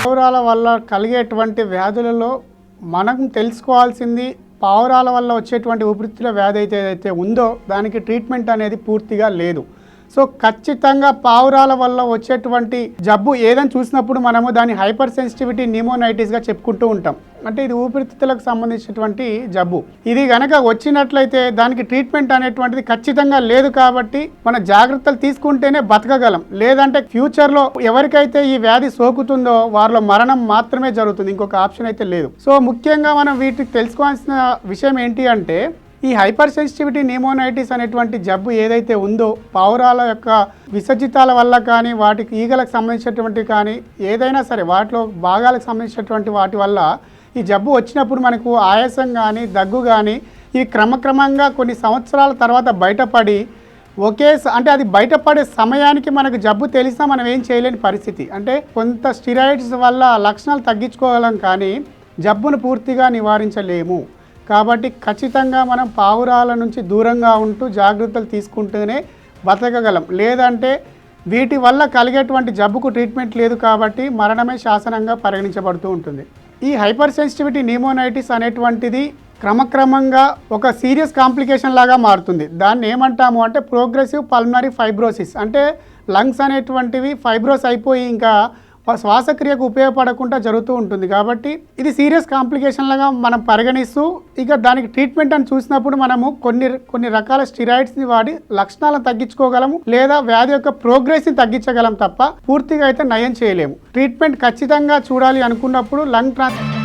పావురాల వల్ల కలిగేటువంటి వ్యాధులలో మనం తెలుసుకోవాల్సింది పావురాల వల్ల వచ్చేటువంటి ఊపిరితిత్తుల వ్యాధి అయితే ఏదైతే ఉందో దానికి ట్రీట్మెంట్ అనేది పూర్తిగా లేదు. సో ఖచ్చితంగా పావురాల వల్ల వచ్చేటువంటి జబ్బు ఏదని చూసినప్పుడు మనము దాని హైపర్ సెన్సిటివిటీ న్యూమోనైటిస్గా చెప్పుకుంటూ ఉంటాం. అంటే ఇది ఊపిరితిత్తులకు సంబంధించినటువంటి జబ్బు. ఇది గనక వచ్చినట్లయితే దానికి ట్రీట్మెంట్ అనేటువంటిది ఖచ్చితంగా లేదు కాబట్టి మన జాగ్రత్తలు తీసుకుంటేనే బతకగలం. లేదంటే ఫ్యూచర్లో ఎవరికైతే ఈ వ్యాధి సోకుతుందో వారిలో మరణం మాత్రమే జరుగుతుంది. ఇంకొక ఆప్షన్ అయితే లేదు. సో ముఖ్యంగా మనం వీటికి తెలుసుకోవాల్సిన విషయం ఏంటి అంటే ఈ హైపర్ సెన్సిటివిటీ నిమోనైటిస్ అనేటువంటి జబ్బు ఏదైతే ఉందో పావురాల యొక్క విసర్జితాల వల్ల కానీ వాటికి ఈగలకు సంబంధించినటువంటి కానీ ఏదైనా సరే వాటిలో భాగాలకు సంబంధించినటువంటి వాటి వల్ల ఈ జబ్బు వచ్చినప్పుడు మనకు ఆయాసం కానీ దగ్గు కానీ ఇవి క్రమక్రమంగా కొన్ని సంవత్సరాల తర్వాత బయటపడి ఒకే అంటే అది బయటపడే సమయానికి మనకు జబ్బు తెలిసినా మనం ఏం చేయలేని పరిస్థితి. అంటే కొంత స్టిరాయిడ్స్ వల్ల లక్షణాలు తగ్గించుకోగలం కానీ జబ్బును పూర్తిగా నివారించలేము. కాబట్టి ఖచ్చితంగా మనం పావురాల నుంచి దూరంగా ఉంటూ జాగ్రత్తలు తీసుకుంటూనే బతకగలం. లేదంటే వీటి వల్ల కలిగేటువంటి జబ్బుకు ట్రీట్మెంట్ లేదు కాబట్టి మరణమే శాసనంగా పరిగణించబడుతూ ఉంటుంది. ఈ హైపర్ సెన్సిటివిటీ నిమోనైటిస్ అనేటువంటిది క్రమక్రమంగా ఒక సీరియస్ కాంప్లికేషన్ లాగా మారుతుంది. దాన్ని ఏమంటాము అంటే ప్రోగ్రెసివ్ పల్మనరీ ఫైబ్రోసిస్ అంటే లంగ్స్ అనేటువంటివి ఫైబ్రోస్ అయిపోయి ఇంకా శ్వాసక్రియకు ఉపయోగపడకుండా జరుగుతూ ఉంటుంది. కాబట్టి ఇది సీరియస్ కాంప్లికేషన్ లాగా మనం పరిగణిస్తూ ఇక దానికి ట్రీట్మెంట్ అని చూసినప్పుడు మనము కొన్ని కొన్ని రకాల స్టిరాయిడ్స్ని వాడి లక్షణాలను తగ్గించుకోగలము లేదా వ్యాధి యొక్క ప్రోగ్రెస్ని తగ్గించగలం తప్ప పూర్తిగా అయితే నయం చేయలేము. ట్రీట్మెంట్ ఖచ్చితంగా చూడాలి అనుకున్నప్పుడు లంగ్ ట్రాన్స్